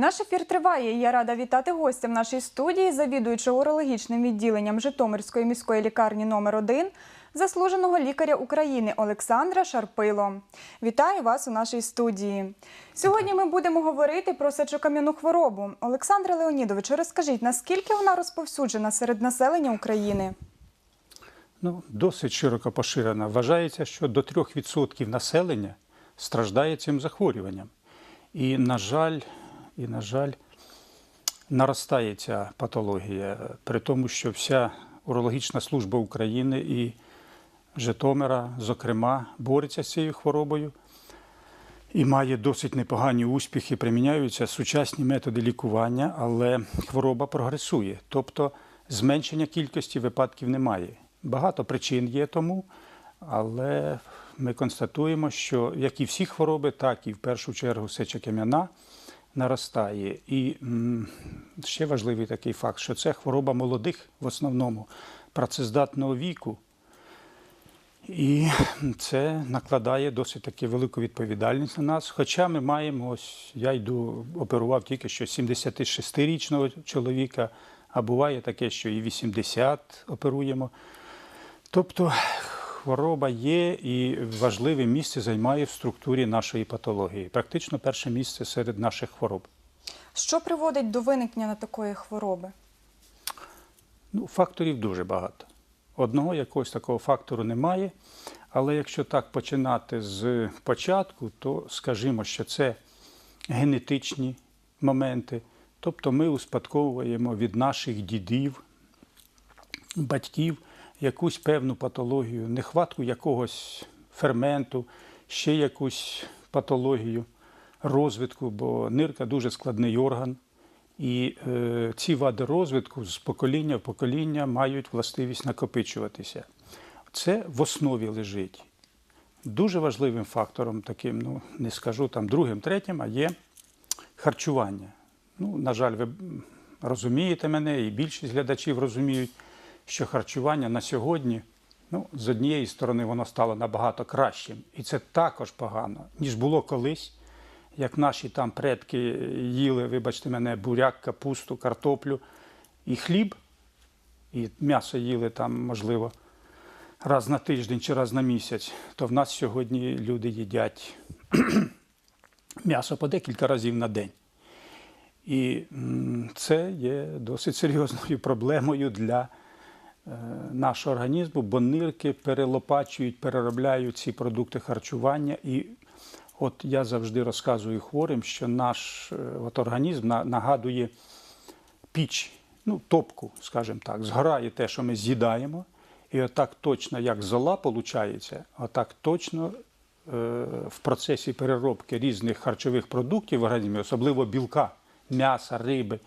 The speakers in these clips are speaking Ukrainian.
Наш ефір триває. Я рада вітати гостя в нашій студії, завідуючого урологічним відділенням Житомирської міської лікарні номер 1 заслуженого лікаря України Олександра Шарпило. Вітаю вас у нашій студії. Сьогодні ми будемо говорити про сечокам'яну хворобу. Олександре Леонідовичу, розкажіть, наскільки вона розповсюджена серед населення України? Ну, досить широко поширена. Вважається, що до 3% населення страждає цим захворюванням. І, на жаль, і, на жаль, наростає ця патологія, при тому, що вся урологічна служба України і Житомира, зокрема, бореться з цією хворобою і має досить непогані успіхи. Приміняються сучасні методи лікування, але хвороба прогресує. Тобто зменшення кількості випадків немає. Багато причин є тому, але ми констатуємо, що як і всі хвороби, так і в першу чергу сечокам'яна наростає. І ще важливий такий факт, що це хвороба молодих в основному працездатного віку. І це накладає досить таки велику відповідальність на нас. Хоча ми маємо, ось я йду, оперував тільки що 76-річного чоловіка, а буває таке, що і 80 оперуємо. Тобто хвороба є і важливе місце займає в структурі нашої патології. Практично перше місце серед наших хвороб. Що приводить до виникнення такої хвороби? Ну, факторів дуже багато. Одного якогось такого фактору немає. Але якщо так починати з початку, то скажімо, що це генетичні моменти. Тобто ми успадковуємо від наших дідів, батьків якусь певну патологію, нехватку якогось ферменту, ще якусь патологію розвитку, бо нирка дуже складний орган. І е, ці вади розвитку з покоління в покоління мають властивість накопичуватися. Це в основі лежить. Дуже важливим фактором, таким, ну не скажу там другим, третім, а є харчування. Ну, на жаль, ви розумієте мене, і більшість глядачів розуміють, що харчування на сьогодні, ну, з однієї сторони, воно стало набагато кращим. І це також погано, ніж було колись як наші там предки їли, вибачте мене, буряк, капусту, картоплю і хліб, і м'ясо їли там, можливо, раз на тиждень чи раз на місяць, то в нас сьогодні люди їдять м'ясо по декілька разів на день. І це є досить серйозною проблемою для нашого організму, бо нирки перелопачують, переробляють ці продукти харчування. І От я завжди розказую хворим, що наш е, от організм нагадує піч, ну, топку, скажімо так, згорає те, що ми з'їдаємо, і отак точно, як зола виходить, отак точно е, в процесі переробки різних харчових продуктів в організмі, особливо білка, м'яса, риби,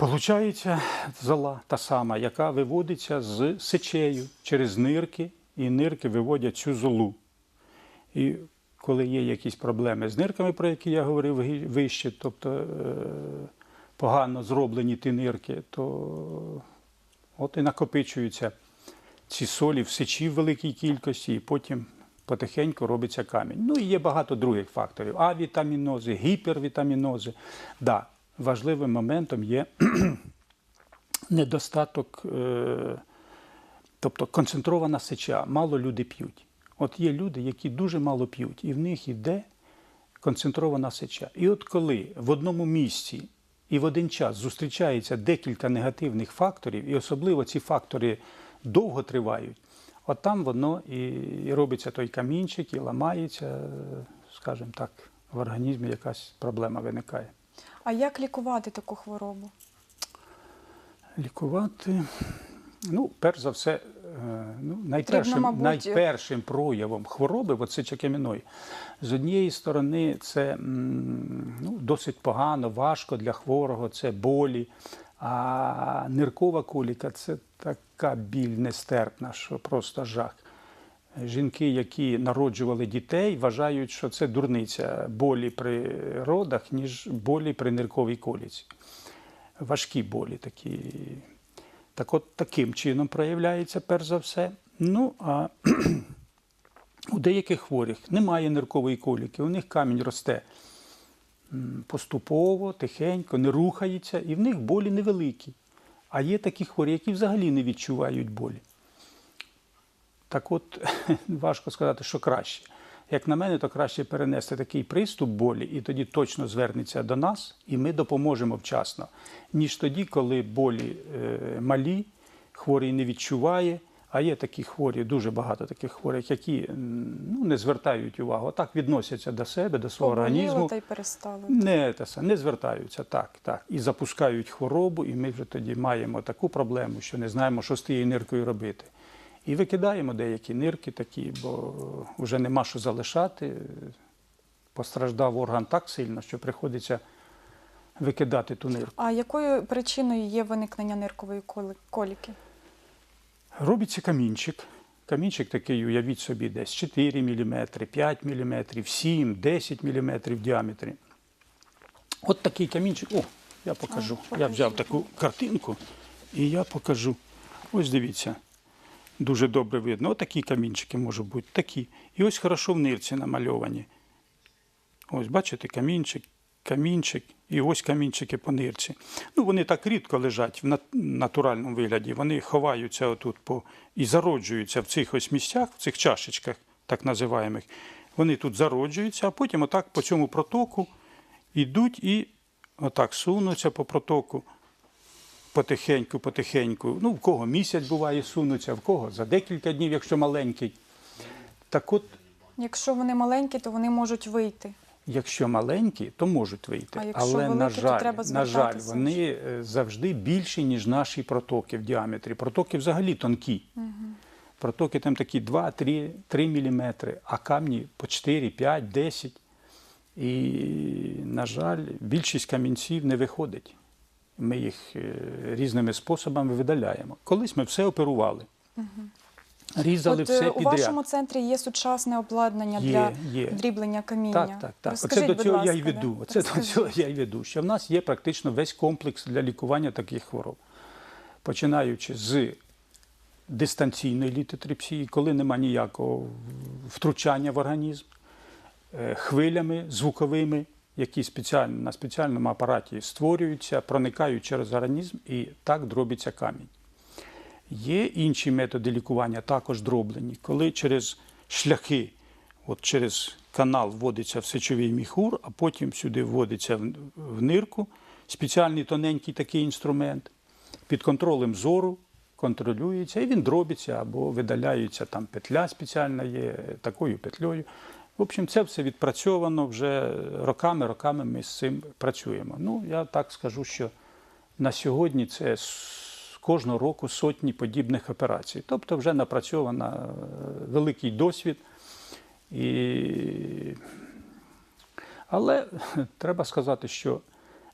Получається зола та сама, яка виводиться з сечею через нирки, і нирки виводять цю золу. І коли є якісь проблеми з нирками, про які я говорив вище, тобто е, погано зроблені ті нирки, то от і накопичуються ці солі в сечі в великій кількості, і потім потихеньку робиться камінь. Ну і є багато других факторів: авітамінози, гіпервітамінози. Да, важливим моментом є недостаток. Е, Тобто концентрована сеча, мало люди п'ють. От є люди, які дуже мало п'ють, і в них йде концентрована сеча. І от коли в одному місці і в один час зустрічається декілька негативних факторів, і особливо ці фактори довго тривають, от там воно і і робиться той камінчик, і ламається, скажімо так, в організмі якась проблема виникає. А як лікувати таку хворобу? Лікувати. Ну, перш за все, е, ну, найпершим, мабуть, найпершим проявом хвороби, от сечокам'яної, з однієї сторони, це ну, досить погано, важко для хворого, це болі. А ниркова коліка це така біль нестерпна, що просто жах. Жінки, які народжували дітей, вважають, що це дурниця болі при родах, ніж болі при нирковій коліці. Важкі болі такі. Так от таким чином проявляється перш за все. Ну, а у деяких хворих немає ниркової коліки, у них камінь росте поступово, тихенько, не рухається, і в них болі невеликі. А є такі хворі, які взагалі не відчувають болі. Так от, важко сказати, що краще. Як на мене, то краще перенести такий приступ болі, і тоді точно звернеться до нас, і ми допоможемо вчасно, ніж тоді, коли болі е, малі, хворий не відчуває. А є такі хворі, дуже багато таких хворих, які ну, не звертають увагу, а так відносяться до себе, до свого Поболіло організму. та й перестало. Не, те саме, не звертаються так, так. І запускають хворобу, і ми вже тоді маємо таку проблему, що не знаємо, що з тією ниркою робити. І викидаємо деякі нирки такі, бо вже нема що залишати. Постраждав орган так сильно, що приходиться викидати ту нирку. А якою причиною є виникнення ниркової коліки? Робиться камінчик. Камінчик такий, уявіть собі, десь 4 мм, 5 мм, 7, 10 мм в діаметрі. От такий камінчик. О, я покажу. А, я взяв таку картинку і я покажу. Ось дивіться. Дуже добре видно. Ось такі камінчики можуть бути. Такі. І ось хорошо в нирці намальовані. Ось, бачите, камінчик, камінчик, і ось камінчики по нирці. Ну, вони так рідко лежать в натуральному вигляді. Вони ховаються отут по, і зароджуються в цих ось місцях, в цих чашечках, так називаємих. Вони тут зароджуються, а потім отак по цьому протоку йдуть і отак сунуться по протоку. Потихеньку, потихеньку. Ну, в кого місяць буває сунуться, в кого за декілька днів, якщо маленький. Так от, Якщо вони маленькі, то вони можуть вийти. Якщо маленькі, то можуть вийти. А якщо Але на великі, то жаль, треба на жаль, звертатися вони е, завжди більші, ніж наші протоки в діаметрі. Протоки взагалі тонкі. Протоки там такі 2, 3, 3 мм, а камні по 4, 5, 10. І, на жаль, більшість камінців не виходить. Ми їх е, різними способами видаляємо. Колись ми все оперували. Різали От е, все у підряд. вашому центрі є сучасне обладнання Є, для є. дріблення каміння. Так, так, так. Розкажіть, Оце до цього я ласка, й веду. да. Оце до цього я й веду. Що в нас є практично весь комплекс для лікування таких хвороб. Починаючи з дистанційної літотрипсії, коли нема ніякого втручання в організм, е, хвилями звуковими, які спеціально, на спеціальному апараті створюються, проникають через організм і так дробиться камінь. Є інші методи лікування, також дроблені, коли через шляхи, от через канал вводиться в сечовий міхур, а потім сюди вводиться в, нирку спеціальний тоненький такий інструмент, під контролем зору контролюється, і він дробиться або видаляється там петля спеціальна є, такою петлею. В общем, це все відпрацьовано вже роками, роками ми з цим працюємо. Ну, я так скажу, що на сьогодні це кожного року сотні подібних операцій. Тобто вже напрацьовано е, великий досвід. І... Але треба сказати, що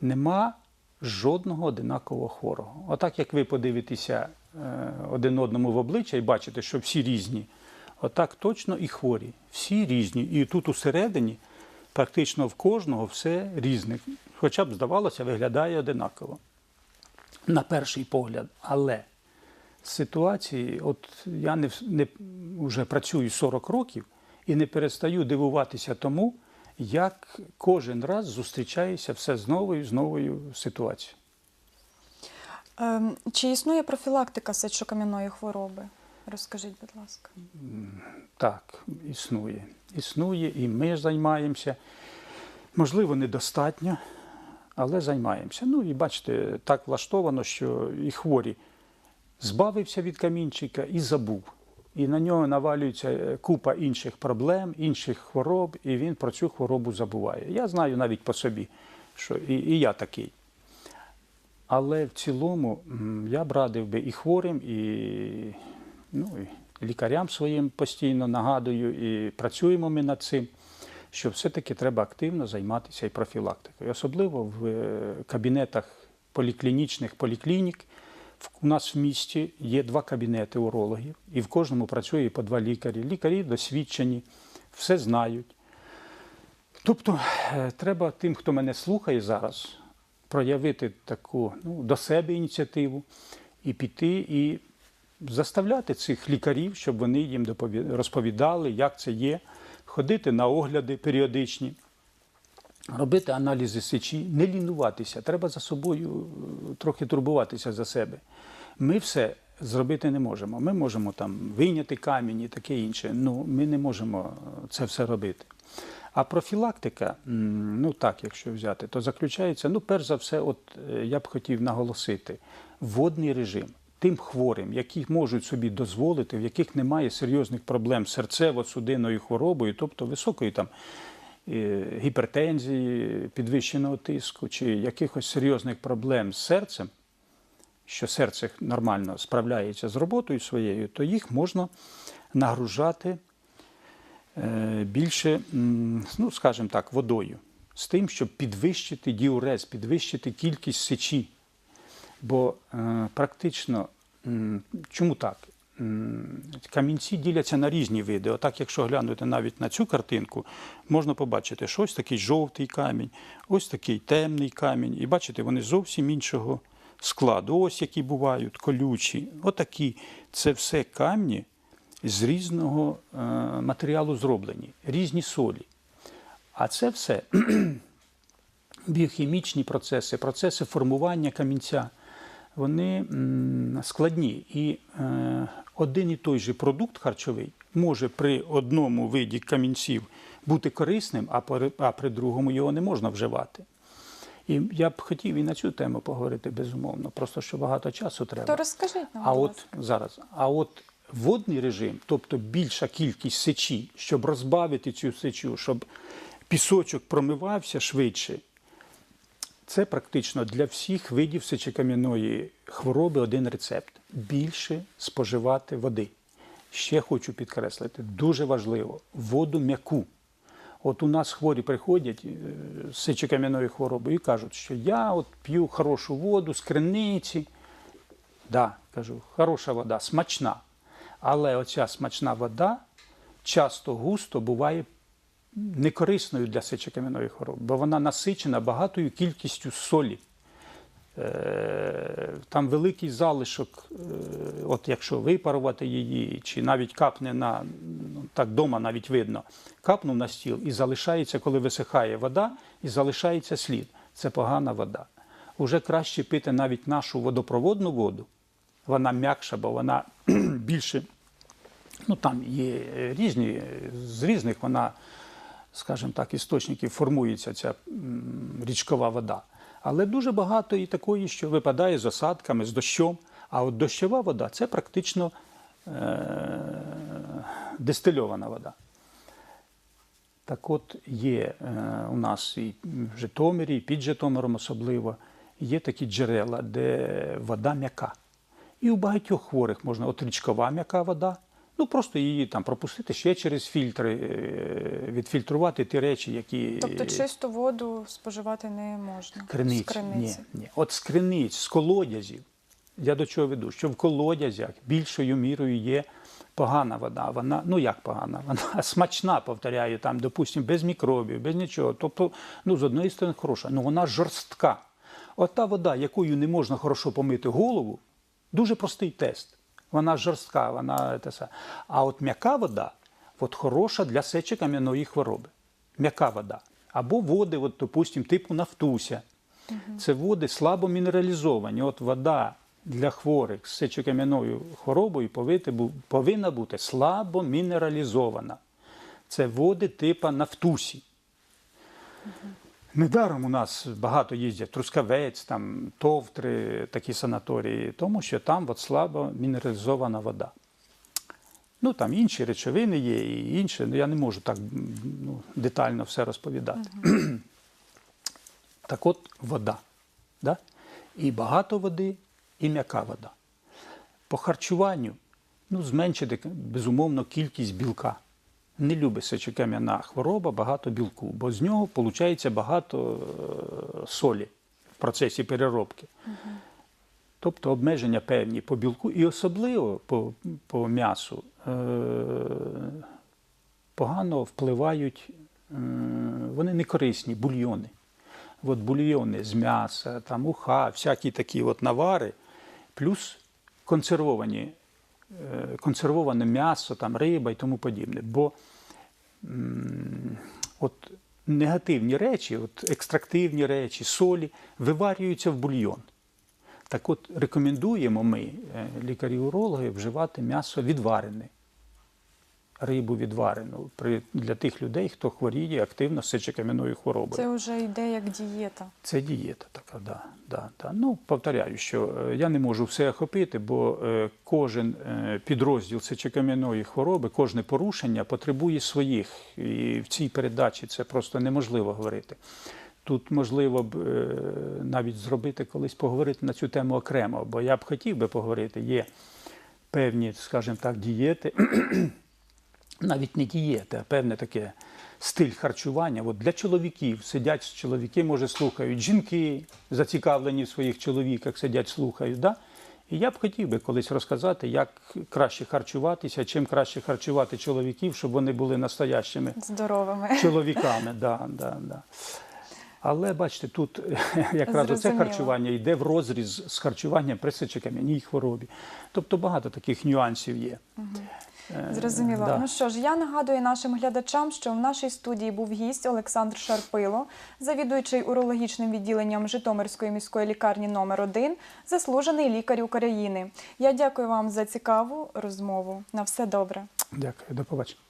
нема жодного одинакового хворого. Отак, як ви подивитеся е, один одному в обличчя і бачите, що всі різні, отак точно і хворі. Всі різні. І тут усередині практично в кожного все різне. Хоча б, здавалося, виглядає одинаково на перший погляд. Але ситуації, от я не, не вже працюю 40 років і не перестаю дивуватися тому, як кожен раз зустрічається все з новою з новою ситуацією. Ем, Чи існує профілактика сечокам'яної хвороби? Розкажіть, будь ласка. Так, існує. Існує, і ми займаємося. Можливо, недостатньо, але займаємося. Ну і бачите, так влаштовано, що і хворі збавився від камінчика і забув. І на нього навалюється купа інших проблем, інших хвороб, і він про цю хворобу забуває. Я знаю навіть по собі, що і, і я такий. Але в цілому я б радив би і хворим, і, ну, і лікарям своїм постійно нагадую, і працюємо ми над цим, що все-таки треба активно займатися і профілактикою. Особливо в е, кабінетах поліклінічних поліклінік. У нас в місті є два кабінети урологів, і в кожному працює по два лікарі. Лікарі досвідчені, все знають. Тобто е, треба тим, хто мене слухає зараз, проявити таку ну, до себе ініціативу і піти і заставляти цих лікарів, щоб вони їм розповідали, як це є, ходити на огляди періодичні. робити аналізи сечі, не лінуватися. Треба за собою е, трохи турбуватися за себе. Ми все зробити не можемо. Ми можемо там вийняти камінь і таке інше. Ну, ми не можемо це все робити. А профілактика, ну так, якщо взяти, то заключається, ну, перш за все, от е, я б хотів наголосити, водний режим. Тим хворим, які можуть собі дозволити, в яких немає серйозних проблем з серцево-судинною хворобою, тобто високої там е, гіпертензії, підвищеного тиску чи якихось серйозних проблем з серцем, що серце нормально справляється з роботою своєю, то їх можна нагружати е, більше, ну, скажімо так, водою, з тим, щоб підвищити діурез, підвищити кількість сечі. Бо е, практично, чому так? Камінці діляться на різні види. Отак, якщо глянути навіть на цю картинку, можна побачити, що ось такий жовтий камінь, ось такий темний камінь. І бачите, вони зовсім іншого складу. Ось які бувають, колючі. Отакі. Це все камні з різного е, матеріалу зроблені, різні солі. А це все біохімічні процеси, процеси формування камінця, вони складні. І е, один і той же продукт харчовий може при одному виді камінців бути корисним, а при, а при другому його не можна вживати. І я б хотів і на цю тему поговорити безумовно, просто що багато часу треба. То розкажіть нам. А от зараз, а от водний режим, тобто більша кількість сечі, щоб розбавити цю сечу, щоб пісочок промивався швидше, це практично для всіх видів сечокам'яної хвороби один рецепт більше споживати води. Ще хочу підкреслити, дуже важливо воду м'яку. От у нас хворі приходять е, з сечокам'яною хворобою і кажуть, що я от п'ю хорошу воду з криниці. Да, кажу, хороша вода, смачна. Але оця смачна вода часто густо буває некорисною для сечокам'яної хвороби, бо вона насичена багатою кількістю солі. Е, Там великий залишок, е, от якщо випарувати її, чи навіть капне на ну, так дома навіть видно, капнув на стіл і залишається, коли висихає вода, і залишається слід. Це погана вода. Уже краще пити навіть нашу водопроводну воду. Вона м'якша, бо вона більше, ну там є різні, з різних вона, скажімо так, істочників формується ця річкова вода. Але дуже багато і такої, що випадає з осадками, з дощом. А от дощова вода це практично е- дистильована вода. Так от є е, у нас і в Житомирі, і під Житомиром особливо, є такі джерела, де вода м'яка. І у багатьох хворих можна от річкова м'яка вода, ну просто її там пропустити ще через фільтри, е, відфільтрувати ті речі, які Тобто чисту воду споживати не можна. Криниць. З криниці. Ні, ні. От з криниць, з колодязів. Я до чого веду? Що в колодязях більшою мірою є погана вода. Вона, ну як погана, вона смачна, повторяю, там, допустимо, без мікробів, без нічого. Тобто, ну, з однієї сторони, хороша, але вона жорстка. От та вода, якою не можна хорошо помити голову, дуже простий тест. Вона жорстка, вона те са- А от м'яка вода, от хороша для сечокам'яної хвороби. М'яка вода. Або води, от, допустим, типу нафтуся. Це води слабо мінералізовані. От вода для хворих з сечокам'яною хворобою повинна бути слабо мінералізована. Це води типу нафтусі. Недаром у нас багато їздять Трускавець, там, Товтри, такі санаторії, тому що там от слабо мінералізована вода. Ну, там інші речовини є і інше, ну я не можу так ну, детально все розповідати. Так от вода. Да? І багато води, і м'яка вода. По харчуванню ну, зменшити, безумовно, кількість білка. Не любить сечокам'яна хвороба багато білку, бо з нього виходить багато е, солі в процесі переробки. Тобто обмеження певні по білку і особливо по, по м'ясу е, погано впливають, е, вони не корисні, бульйони. От бульйони з м'яса, там уха, всякі такі от навари, плюс консервовані, консервоване м'ясо, там риба і тому подібне. Бо от негативні речі, от екстрактивні речі, солі, виварюються в бульйон. Так от рекомендуємо ми, е, лікарі-урологи, вживати м'ясо відварене, рибу відварену при, для тих людей, хто хворіє активно сечокам'яною хворобою. Це вже йде як дієта. Це дієта така, да, да, да. Ну, повторяю, що е, я не можу все охопити, бо е, кожен е, підрозділ сечокам'яної хвороби, кожне порушення потребує своїх. І в цій передачі це просто неможливо говорити. Тут можливо б навіть зробити колись поговорити на цю тему окремо, бо я б хотів би поговорити. Є певні, скажімо так, дієти, навіть не дієти, а певне таке стиль харчування. От для чоловіків сидять чоловіки, може, слухають жінки, зацікавлені в своїх чоловіках, сидять, слухають. Да? І я б хотів би колись розказати, як краще харчуватися, чим краще харчувати чоловіків, щоб вони були настоящими Здоровими. чоловіками. Да, да, да. Але бачите, тут якраз оце харчування йде в розріз з харчуванням при сечокам'яній хворобі. Тобто багато таких нюансів є. Е, Зрозуміло. да. Ну що ж, я нагадую нашим глядачам, що в нашій студії був гість Олександр Шарпило, завідуючий урологічним відділенням Житомирської міської лікарні номер 1 заслужений лікар України. Я дякую вам за цікаву розмову. На все добре. Дякую, до побачення.